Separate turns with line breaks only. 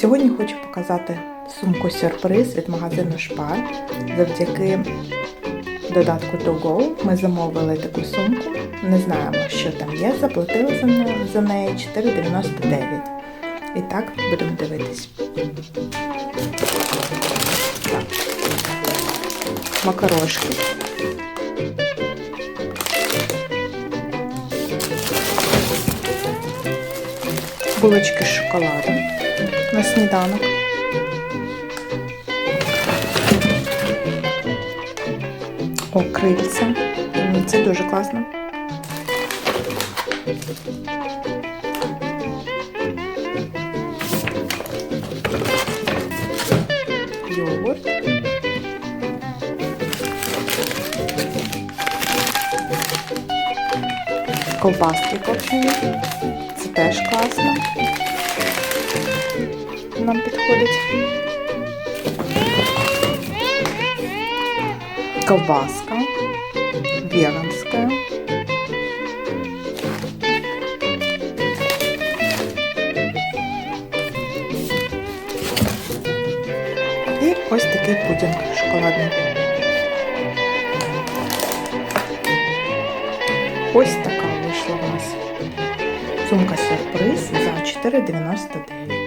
Сьогодні хочу показати сумку сюрприз від магазину Шпар. Завдяки додатку ToGo ми замовили таку сумку. Не знаємо, що там є. Заплатили за неї 4,99. І так будемо дивитись. Макарошки. Булочки з шоколадом на сніданок. О, крильця. Це дуже класно. Йогурт. Ковбаски копчені. Теж класно. Нам підходить. Ковбаска. Веганська. І ось такий пудінг шоколадний. Ось така вийшла у нас сумка сюрприз за 4,99.